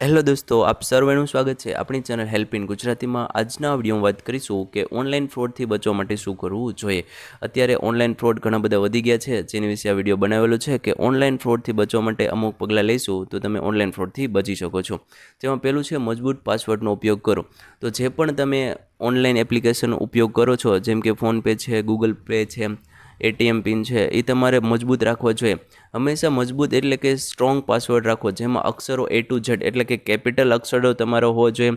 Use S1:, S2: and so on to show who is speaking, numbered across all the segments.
S1: Hello દોસ્તો, આપ સર્વેનું સ્વાગત છે આપણી ચેનલ હેલ્પ ઇન ગુજરાતીમાં. આજના વિડીયોમાં વાત કરીશું કે ઓનલાઈન ફ્રોડથી બચવા માટે શું કરવું જોઈએ. અત્યારે ઓનલાઈન ફ્રોડ ઘણા બધા વધી ગયા છે. જેની વિશે આ વીડિયો બનાવેલો છે કે ઓનલાઈન ફ્રોડથી બચવા માટે અમુક પગલાં લઈશું તો તમે ઓનલાઈન ફ્રોડથી બચી શકો છો. જેમાં પહેલું છે મજબૂત પાસવર્ડનો ઉપયોગ કરો. તો જે પણ તમે ઓનલાઈન એપ્લિકેશનનો ઉપયોગ કરો છો, જેમ કે ફોનપે છે, ગૂગલ પે છે એટીએમ પિન છે એ તમારે મજબૂત રાખવો જોઈએ. હંમેશા મજબૂત એટલે કે સ્ટ્રોંગ પાસવર્ડ રાખો જેમાં અક્ષરો એ ટુ ઝેડ એટલે કે કેપિટલ અક્ષરો તમારો હોવો જોઈએ.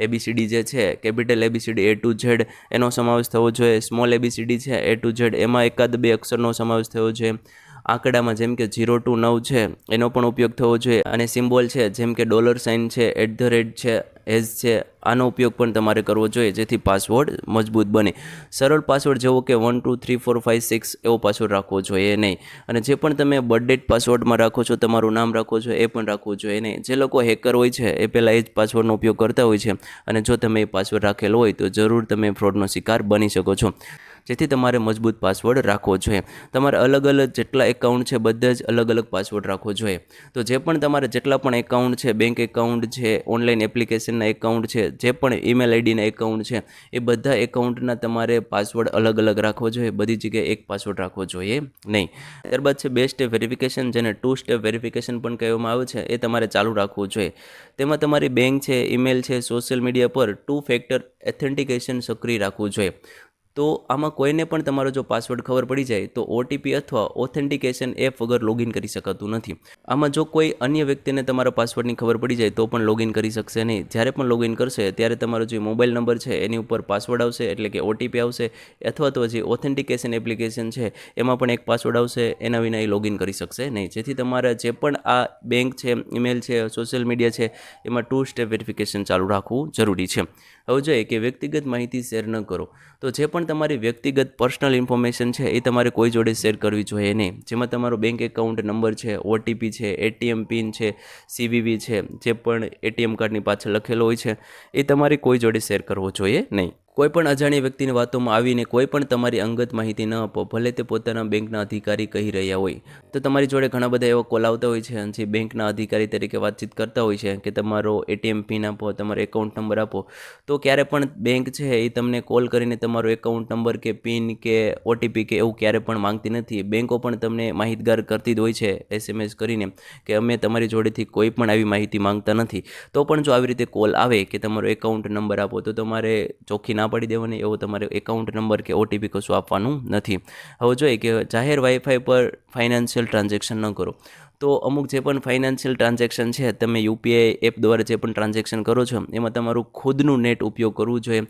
S1: એબીસીડી જે છે capital A B C D A to Z એનો સમાવેશ થવો જોઈએ. સ્મોલ એબીસીડી છે એ ટુ ઝેડ એમાં એકાદ બે અક્ષરનો સમાવેશ થવો જોઈએ. આંકડામાં જેમ કે ઝીરો ટુ નવ છે, એનો પણ ઉપયોગ થવો જોઈએ. અને સિમ્બોલ છે, જેમ કે ડોલર સાઇન છે એટ ધ રેટ છે એઝ છે, આનો ઉપયોગ પણ તમારે કરવો જોઈએ, જેથી પાસવર્ડ મજબૂત બને. સરળ પાસવર્ડ જેવો કે one two three four five six એવો પાસવર્ડ રાખવો જોઈએ નહીં. અને જે પણ તમે બર્થડેટ પાસવર્ડમાં રાખો છો, તમારું નામ રાખો છો, એ પણ રાખવું જોઈએ નહીં. જે લોકો હેકર હોય છે, એ પહેલાં એ જ પાસવર્ડનો ઉપયોગ કરતા હોય છે. અને જો તમે એ પાસવર્ડ રાખેલો હોય, તો જરૂર તમે ફ્રોડનો શિકાર બની શકો છો. જેથી તમારે મજબૂત પાસવર્ડ રાખવો જોઈએ. તમારે અલગ અલગ જેટલા એકાઉન્ટ છે, બધા જ અલગ અલગ પાસવર્ડ રાખવો જોઈએ. તો જે પણ તમારે જેટલા પણ એકાઉન્ટ છે બેંક એકાઉન્ટ છે ઓનલાઈન એપ્લિકેશનના એકાઉન્ટ છે, જે પણ ઈમેલ આઈડીના એકાઉન્ટ છે, એ બધા એકાઉન્ટના તમારે પાસવર્ડ અલગ અલગ રાખવો જોઈએ. બધી જગ્યાએ એક પાસવર્ડ રાખવો જોઈએ નહીં. ત્યારબાદ છે બે સ્ટેપ વેરિફિકેશન જેને ટુ સ્ટેપ વેરિફિકેશન પણ કહેવામાં આવે છે, એ તમારે ચાલુ રાખવું જોઈએ. તેમાં તમારી બેંક છે ઈમેલ છે સોશિયલ મીડિયા પર ટુ ફેક્ટર એથેન્ટિકેશન સક્રિય રાખવું જોઈએ. તો આમાં કોઈને પણ તમારો જો પાસવર્ડ ખબર પડી જાય તો ઓટીપી અથવા ઓથેન્ટિકેશન એપ વગર લોગિન કરી શકાતું નથી. આમાં જો કોઈ અન્ય વ્યક્તિને તમારા પાસવર્ડની ખબર પડી જાય તો પણ લોગિન કરી શકશે નહીં. જ્યારે પણ લોગિન કરશે ત્યારે તમારો જે મોબાઈલ નંબર છે એની ઉપર પાસવર્ડ આવશે એટલે કે ઓટીપી આવશે અથવા તો જે ઓથેન્ટિકેશન એપ્લિકેશન છે એમાં પણ એક પાસવર્ડ આવશે, એના વિના એ લોગિન કરી શકશે નહીં. જેથી તમારા જે પણ આ બેંક છે ઈમેલ છે સોશિયલ મીડિયા છે, એમાં ટુ સ્ટેપ વેરિફિકેશન ચાલુ રાખવું જરૂરી છે. હવે જોઈએ કે વ્યક્તિગત માહિતી શેર ન કરો. તો જે પણ તમારી વ્યક્તિગત પર્સનલ ઇન્ફોર્મેશન છે એ તમારે કોઈ જોડે શેર કરવી જોઈએ નહીં. જેમાં તમારો બેંક એકાઉન્ટ નંબર છે, ઓટીપી છે, એટીએમ પિન છે, સીવીવી છે, જે પણ એટીએમ કાર્ડની પાછળ લખેલો હોય છે, એ તમારે કોઈ જોડે શેર કરવો જોઈએ નહીં. કોઈ પણ અજાણી વ્યક્તિની વાતોમાં આવીને કોઈ પણ તમારી અંગત માહિતી ન આપો, ભલે તે પોતાના બેંકના અધિકારી કહી રહ્યા હોય. તો તમારી જોડે ઘણા બધા એવા કોલ આવતા હોય છે, જે બેંકના અધિકારી તરીકે વાતચીત કરતા હોય છે, કે તમારો એટીએમ પિન આપો, તમારો એકાઉન્ટ નંબર આપો. તો ક્યારે પણ બેંક છે એ તમને કોલ કરીને તમારો એકાઉન્ટ નંબર કે પિન કે ઓટીપી કે એવું ક્યારે પણ માંગતી નથી. બેંકો પણ તમને માહિતગાર કરતી જ હોય છે એસએમએસ કરીને, કે અમે તમારી જોડેથી કોઈ પણ આવી માહિતી માંગતા નથી. તો પણ જો આવી રીતે કોલ આવે કે તમારો એકાઉન્ટ નંબર આપો, તો તમારે ચોખ્ખી ના પાડી દેવાની એવો તમારે એકાઉન્ટ નંબર કે ઓટીપી કશું આપવાનું નથી. હવે જોઈએ કે જાહેર વાઈફાઈ પર ફાઇનાન્શિયલ ટ્રાન્ઝેક્શન ન કરો. તો અમુક જે પણ ફાઇનાન્શિયલ ટ્રાન્ઝેક્શન છે, તમે યુપીઆઈ એપ દ્વારા જે પણ ટ્રાન્ઝેક્શન કરો છો, એમાં તમારું ખુદનું નેટ ઉપયોગ કરવું જોઈએ.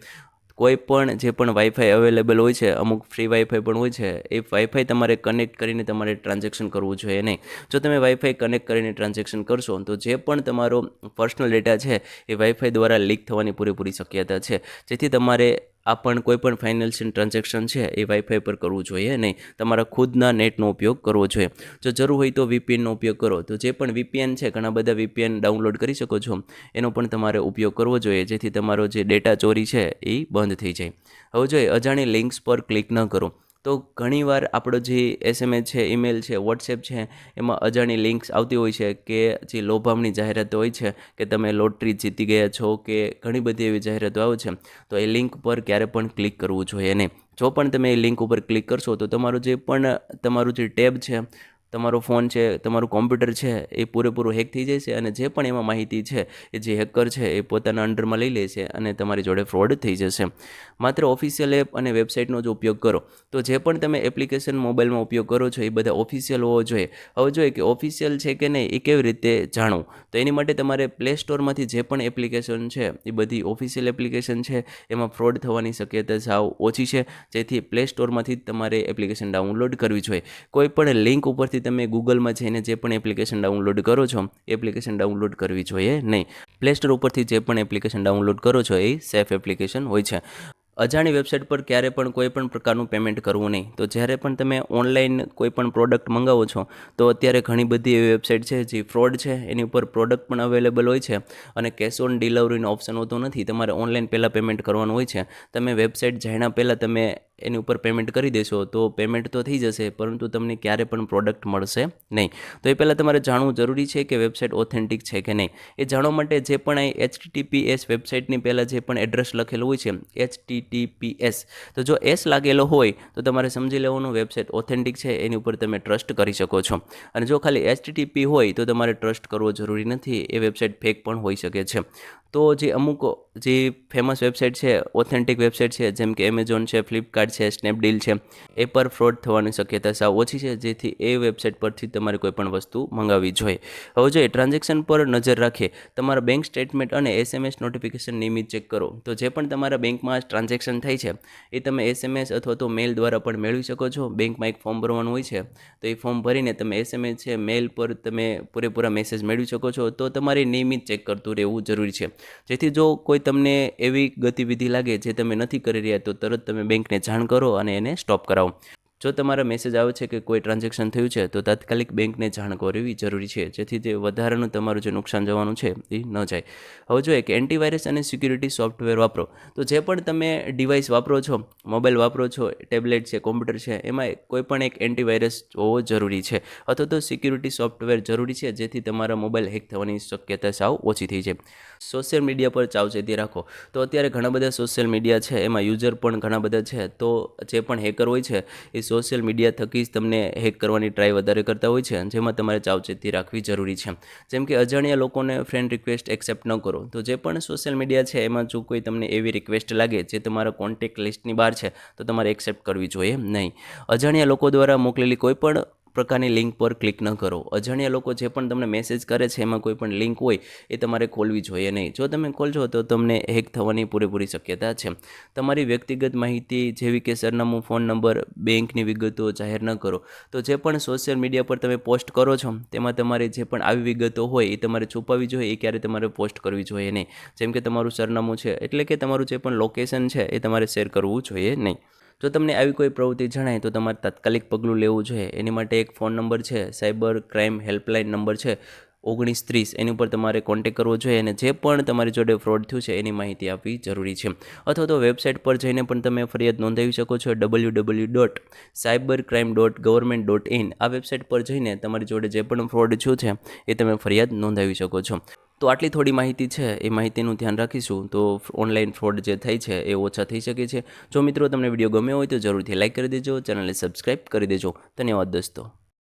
S1: કોઈ પણ જે પણ વાઈફાઈ અવેલેબલ હોય છે, અમુક ફ્રી વાઈફાઈ પણ હોય છે, એ વાઈફાઈ તમારે કનેક્ટ કરીને તમારે ટ્રાન્ઝેક્શન કરવું જોઈએ નહીં. જો તમે વાઈફાઈ કનેક્ટ કરીને ટ્રાન્ઝેક્શન કરશો, તો જે પણ તમારો પર્સનલ ડેટા છે, એ વાઈફાઈ દ્વારા લીક થવાની પૂરેપૂરી શક્યતા છે. જેથી તમારે આ પણ કોઈ પણ ફાઇનાન્શિયલ ટ્રાન્ઝેક્શન છે, એ વાઈફાઈ પર કરવું જોઈએ નહીં તમારા ખુદના નેટનો ઉપયોગ કરવો જોઈએ. જો જરૂર હોય તો વીપીએનનો ઉપયોગ કરો. તો જે પણ વીપીએન છે, ઘણા બધા વીપીએન ડાઉનલોડ કરી શકો છો. એનો પણ તમારે ઉપયોગ કરવો જોઈએ, જેથી તમારો જે ડેટા ચોરી છે, એ બંધ થઈ જાય. હવે જોઈએ, અજાણી લિંક્સ પર ક્લિક ન કરો. તો ઘણીવાર આપણો જે એસએમએસ છે ઈમેલ છે વોટ્સએપ છે, એમાં અજાણી લિંક્સ આવતી હોય છે કે જે લોભામણી જાહેરાતો હોય છે કે તમે લોટરી જીતી ગયા છો કે ઘણી બધી એવી જાહેરાતો આવે છે, તો એ લિંક પર ક્યારે પણ ક્લિક કરવું જોઈએ નહીં. જો પણ તમે એ લિંક ઉપર ક્લિક કરશો તો તમારું જે પણ તમારું જે ટેબ છે તમારો ફોન છે, તમારું કોમ્પ્યુટર છે, એ પૂરેપૂરું હેક થઈ જશે અને જે પણ એમાં માહિતી છે, એ જે હેકર છે, એ પોતાના અંડરમાં લઈ લેશે અને તમારી જોડે ફ્રોડ થઈ જશે. માત્ર ઓફિશિયલ એપ અને વેબસાઇટનો જ ઉપયોગ કરો. તો જે પણ તમે એપ્લિકેશન મોબાઈલમાં ઉપયોગ કરો છો, એ બધા ઓફિશિયલ હોવો જોઈએ. હવે જોઈએ કે ઓફિશિયલ છે કે નહીં, એ કેવી રીતે જાણવું? તો એની માટે તમારે પ્લે સ્ટોરમાંથી જે પણ એપ્લિકેશન છે, એ બધી ઓફિશિયલ એપ્લિકેશન છે, એમાં ફ્રોડ થવાની શક્યતા સાવ ઓછી છે. જેથી પ્લે સ્ટોરમાંથી તમારે એપ્લિકેશન ડાઉનલોડ કરવી જોઈએ. કોઈ પણ લિંક ઉપરથી તમે ગૂગલમાં જઈને જે પણ એપ્લિકેશન ડાઉનલોડ કરો છો એપ્લિકેશન ડાઉનલોડ કરવી જોઈએ નહીં. પ્લે સ્ટોર ઉપરથી જે પણ એપ્લિકેશન ડાઉનલોડ કરો છો, એ સેફ એપ્લિકેશન હોય છે. અજાણી વેબસાઇટ પર ક્યારે પણ કોઈ પણ પ્રકારનું પેમેન્ટ કરવું નહીં. તો જ્યારે પણ તમે ઓનલાઈન કોઈ પણ પ્રોડક્ટ મંગાવો છો, તો અત્યારે ઘણી બધી એવી વેબસાઇટ છે જે ફ્રોડ છે, એની ઉપર પ્રોડક્ટ પણ અવેલેબલ હોય છે અને કેશ ઓન ડિલિવરીનો ઓપ્શન હોતો નથી. તમારે ઓનલાઈન પહેલાં પેમેન્ટ કરવાનું હોય છે. તમે વેબસાઇટ જાણ્યા પહેલાં તમે એની ઉપર પેમેન્ટ કરી દેશો, તો પેમેન્ટ તો થઈ જશે, પરંતુ તમને ક્યારે પણ પ્રોડક્ટ મળશે નહીં. તો એ પહેલાં તમારે જાણવું જરૂરી છે કે વેબસાઇટ ઓથેન્ટિક છે કે નહીં. એ જાણવા માટે જે પણ અહીં એચટીટીપીએસ વેબસાઇટની પહેલાં જે પણ એડ્રેસ લખેલું હોય છે એચટીટીપીએસ તો જો એસ લાગેલો હોય, તો તમારે સમજી લેવાનું વેબસાઇટ ઓથેન્ટિક છે, એની ઉપર તમે ટ્રસ્ટ કરી શકો છો. અને જો ખાલી એચટીટીપી હોય, તો તમારે ટ્રસ્ટ કરવો જરૂરી નથી, એ વેબસાઇટ ફેક પણ હોઈ શકે છે. તો જે અમુક જે ફેમસ વેબસાઇટ છે ઓથેન્ટિક વેબસાઇટ છે, જેમ કે એમેઝોન છે ફ્લિપકાર્ટ છે સ્નેપડીલ છે, એ પર ફ્રોડ થવાની શક્યતા સાવ ઓછી છે, જેથી એ વેબસાઇટ પરથી તમારે કોઈ પણ વસ્તુ મંગાવવી જોઈએ. હવે જોઈએ ટ્રાન્ઝેક્શન પર નજર રાખીએ, તમારા બેંક સ્ટેટમેન્ટ અને એસએમએસ નોટિફિકેશન નિયમિત ચેક કરો. તો જે પણ તમારા બેંકમાં ટ્રાન્ઝેક્શન થાય છે, એ તમે એસએમએસ અથવા તો મેલ દ્વારા પણ મેળવી શકો છો. બેંકમાં એક ફોર્મ ભરવાનું હોય છે, તો એ ફોર્મ ભરીને તમે એસએમએસ છે મેલ પર તમે પૂરેપૂરા મેસેજ મેળવી શકો છો. તો તમારે નિયમિત ચેક કરતું રહેવું જરૂરી છે. જેથી જો કોઈ તમને એવી ગતિવિધિ લાગે જે તમે નથી કરી રહ્યા, તો તરત તમે બેંકને જાણ કરો અને એને સ્ટોપ કરાવો. જો તમારા મેસેજ આવે છે કે કોઈ ટ્રાન્ઝેક્શન થયું છે, તો તાત્કાલિક બેંકને જાણ કરવી જરૂરી છે. જેથી તે વધારાનું તમારું જે નુકસાન જવાનું છે, એ ન જાય. હવે જોઈએ કે એન્ટીવાયરસ અને સિક્યુરિટી સોફ્ટવેર વાપરો, તો જે પણ તમે ડિવાઇસ વાપરો છો મોબાઈલ વાપરો છો ટેબ્લેટ છે કોમ્પ્યુટર છે, એમાં કોઈ પણ એક એન્ટીવાયરસ હોવો જરૂરી છે. અથવા તો સિક્યુરિટી સોફ્ટવેર જરૂરી છે, જેથી તમારા મોબાઈલ હેક થવાની શક્યતા સાવ ઓછી થઈ જાય. સોશિયલ મીડિયા પર સાવચેતી રાખો. તો અત્યારે ઘણા બધા સોશિયલ મીડિયા છે, એમાં યુઝર પણ ઘણા બધા છે, તો જે પણ હેકર હોય છે, એ સોશિયલ મીડિયા થકી જ તમને હેક કરવાની ટ્રાય વધારે કરતા હોય છે જેમાં તમારે સાવચેતી રાખવી જરૂરી છે. જેમ કે અજાણ્યા લોકોને ફ્રેન્ડ રિક્વેસ્ટ એક્સેપ્ટ ન કરો. તો જે પણ સોશિયલ મીડિયા છે, એમાં જો કોઈ તમને એવી રિક્વેસ્ટ લાગે જે તમારા કોન્ટેક્ટ લિસ્ટની બહાર છે, તો તમારે એક્સેપ્ટ કરવી જોઈએ નહીં. અજાણ્યા લોકો દ્વારા મોકલેલી કોઈ પણ પ્રકારની લિંક પર ક્લિક ન કરો. અજાણ્યા લોકો જે પણ તમને મેસેજ કરે છે, એમાં કોઈ પણ લિંક હોય, એ તમારે ખોલવી જોઈએ નહીં. જો તમે ખોલજો, તો તમને હેક થવાની પૂરેપૂરી શક્યતા છે. તમારી વ્યક્તિગત માહિતી, જેવી કે સરનામું, ફોન નંબર, બેંકની વિગતો જાહેર ન કરો. તો જે પણ સોશિયલ મીડિયા પર તમે પોસ્ટ કરો છો, તેમાં તમારે જે પણ આવી વિગતો હોય, એ તમારે છુપાવવી જોઈએ. એ ક્યારે તમારે પોસ્ટ કરવી જોઈએ નહીં. જેમ કે તમારું સરનામું છે, એટલે કે તમારું જે પણ લોકેશન છે, એ તમારે શેર કરવું જોઈએ નહીં. જો તમને આવી કોઈ પ્રવૃત્તિ જણાય તો તમારે તાત્કાલિક પગલું લેવું જોઈએ એની માટે એક ફોન નંબર છે, સાયબર ક્રાઇમ હેલ્પલાઇન નંબર છે, ઓગણીસ ત્રીસ. એની ઉપર તમારે કોન્ટેક કરવો જોઈએ અને જે પણ તમારી જોડે ફ્રોડ થયું છે એની માહિતી આપવી જરૂરી છે. અથવા તો વેબસાઇટ પર જઈને પણ તમે ફરિયાદ નોંધાવી શકો છો W W dot cyber crime dot government dot in આ વેબસાઇટ પર જઈને તમારી જોડે જે પણ ફ્રોડ થયું છે, એ તમે ફરિયાદ નોંધાવી શકો છો. તો આટલી થોડી માહિતી છે, એ માહિતીનું ધ્યાન રાખીશું. તો ઓનલાઈન ફ્રોડ જે થઈ છે, એ ઓછા થઈ શકે છે. જો મિત્રો તમને વીડિયો ગમ્યો હોય તો જરૂરથી લાઇક કરી દેજો, ચેનલને સબસ્ક્રાઈબ કરી દેજો. ધન્યવાદ દોસ્તો.